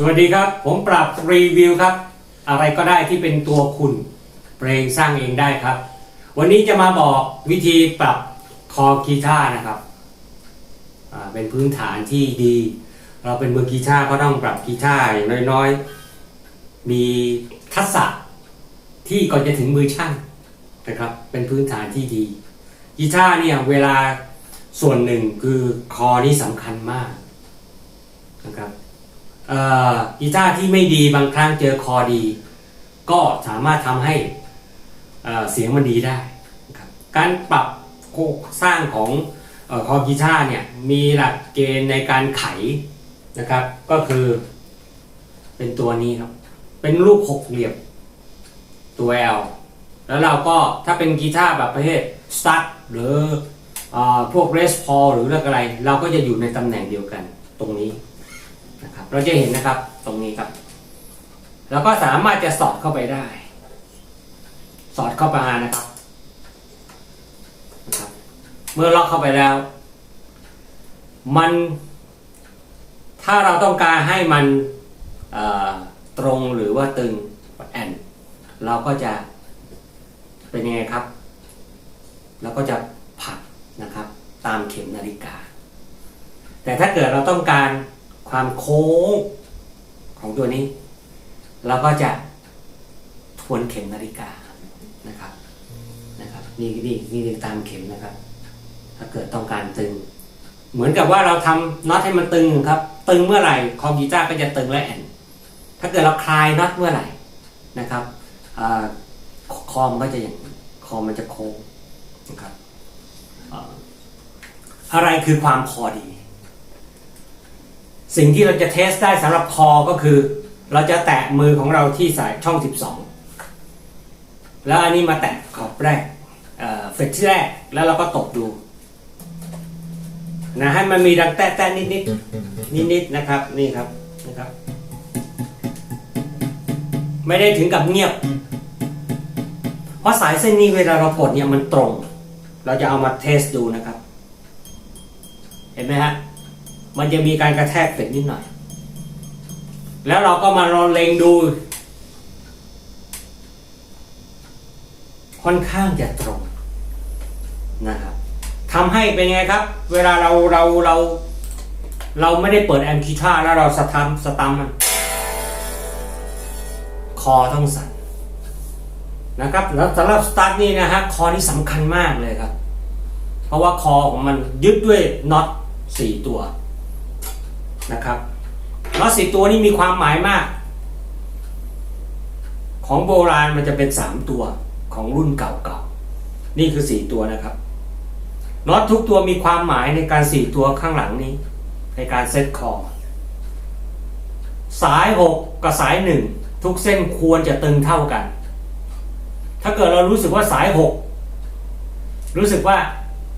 สวัสดีครับ ผมปรับรีวิวครับ อะไรก็ได้ที่เป็นตัวคุณเพลงสร้างเองได้ครับ วันนี้จะมาบอกวิธีปรับคอกีตาร์นะครับเป็นพื้นฐานที่ดี เราเป็นมือกีตาร์ก็ต้องปรับกีตาร์อย่างน้อยๆ มีทักษะที่ก่อนจะถึงมือช่างนะครับ เป็นพื้นฐานที่ดีกีตาร์เนี่ยเวลาส่วนหนึ่งคือคอนี่สำคัญมากนะครับ กีตาร์ที่ไม่ดีบางครั้งเจอคอดี ก็สามารถทำให้เสียงมันดีได้ครับการปรับโครงสร้างของอคอกีตาร์เนี่ยมีหลักเกณฑ์ในการไขนะครับ ก็คือเป็นตัวนี้ครับ เป็นรูปหกเหลี่ยมตัว L แล้วเราก็ถ้าเป็นกีตาร์แบบประเภทสตั๊หรืออพวกเรสพอหรืออะไร เราก็จะอยู่ในตำแหน่งเดียวกันตรงนี้ นะครับ เราจะเห็นนะครับตรงนี้ครับ แล้วก็สามารถจะสอดเข้าไปได้ สอดเข้าไปนะครับนะครับ เมื่อล็อกเข้าไปแล้ว มัน ถ้าเราต้องการให้มันตรงหรือว่าตึงแอนเราก็จะเป็นยังไงครับ เราก็จะผักนะครับ ตามเข็มนาฬิกา แต่ถ้าเกิดเราต้องการ ความโค้งของตัวนี้ เราก็จะทวนเข็มนาฬิกานะครับนะครับ นี่นี่นี่ตามเข็มนะครับ ถ้าเกิดต้องการตึง เหมือนกับว่าเราทำน็อตให้มันตึงครับ ตึงเมื่อไหร่คอมพิวเตอร์ก็จะตึงและแอนถ้าเกิดเราคลายน็อตเมื่อไหร่นะครับคอมนก็จะอย่างคอมมันจะโค้งนะครับอ่าอะไรคือความพอดี สิ่งที่เราจะเทสได้สำหรับคอก็คือ เราจะแตะมือของเราที่สายช่อง 12 แล้วอันนี้มาแตะขอบแรกเฟสที่แรกแล้วเราก็ตบดูนะให้มันมีดังแตะแตะนิดนิดนิดนิดๆนะครับนี่ครับนะครับ ไม่ได้ถึงกับเงียบ เพราะสายเส้นนี้เวลาเรากดเนี่ยมันตรง เราจะเอามาเทสดูนะครับ เห็นไหมฮะ มันจะมีการกระแทกเฟดนิดหน่อย แล้วเราก็มาลองเลงดู ค่อนข้างจะตรงนะครับทำให้เป็นไงครับ เวลาเราเราเรา เราไม่ได้เปิดแอมป์กีตาร์แล้วเราสตัมสตัมมัน คอต้องสั่นนะครับแล้วสำหรับสตาร์ทนี่นะฮะคอนี่สำคัญมากเลยครับ เพราะว่าคอของมันยึดด้วยน็อตสี่ตัว นะครับน็อตสี่ตัวนี่มีความหมายมาก ของโบราณมันจะเป็นสามตัวของรุ่นเก่าๆ นี่คือสี่ตัวนะครับน็อตทุกตัวมีความหมายในการสี่ตัวข้างหลังนี้ ในการเซตคอสายหกกับสายหนึ่งทุกเส้นควรจะตึงเท่ากัน ถ้าเกิดเรารู้สึกว่าสายหกรู้สึกว่า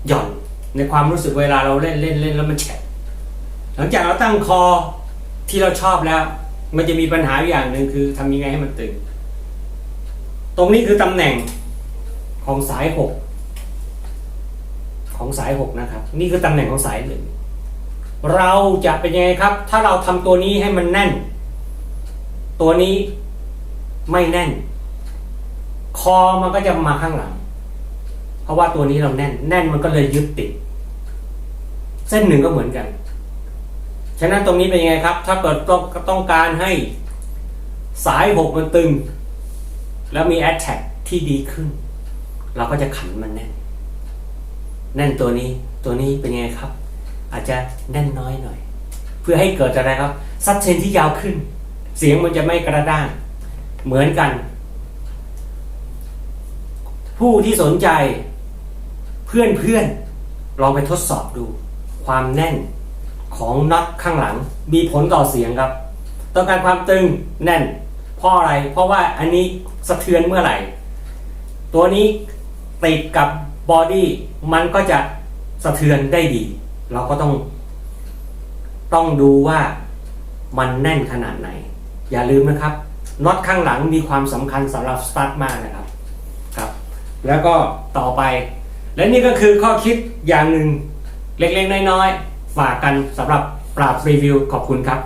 หย่อนในความรู้สึกเวลาเราเล่นเล่นเล่นแล้วมันแฉะ หลังจากเราตั้งคอที่เราชอบแล้ว มันจะมีปัญหาอย่างหนึ่งคือทำยังไงให้มันตึง ตรงนี้คือตำแหน่งของสายหกของสายหกนะครับ นี่คือตำแหน่งของสายหนึ่งเราจะเป็นยังไงครับ ถ้าเราทำตัวนี้ให้มันแน่น ตัวนี้ไม่แน่น คอมันก็จะมาข้างหลัง เพราะว่าตัวนี้เราแน่น แน่นมันก็เลยยึดติด เส้นหนึ่งก็เหมือนกัน ฉะนั้นตรงนี้เป็นยังไงครับ ถ้าเกิดต้องต้องการให้สายหกมันตึง แล้วมี a t t a c ที่ดีขึ้น เราก็จะขันมันแน่น แน่นตัวนี้ตัวนี้เป็นยังไงครับ อาจจะแน่นน้อยหน่อย เพื่อให้เกิดอะไรครับซับเชนที่ยาวขึ้น เสียงมันจะไม่กระด้าง เหมือนกัน ผู้ที่สนใจเพื่อนเพื่อนๆลองไปทดสอบดู ความแน่น ของน็อตข้างหลัง มีผลต่อเสียงครับ ต้องการความตึงแน่น เพราะอะไร เพราะว่าอันนี้สะเทือนเมื่อไหร่ ตัวนี้ติดกับบอดี้มันก็จะสะเทือนได้ดี เราก็ต้อง ต้องดูว่ามันแน่นขนาดไหน อย่าลืมนะครับน็อตข้างหลังมีความสำคัญสำหรับสตาร์ทมากนะครับครับ แล้วก็ต่อไป และนี่ก็คือข้อคิดอย่างหนึ่งเล็กๆน้อยๆ ฝากกันสำหรับปราบรีวิวขอบคุณครับ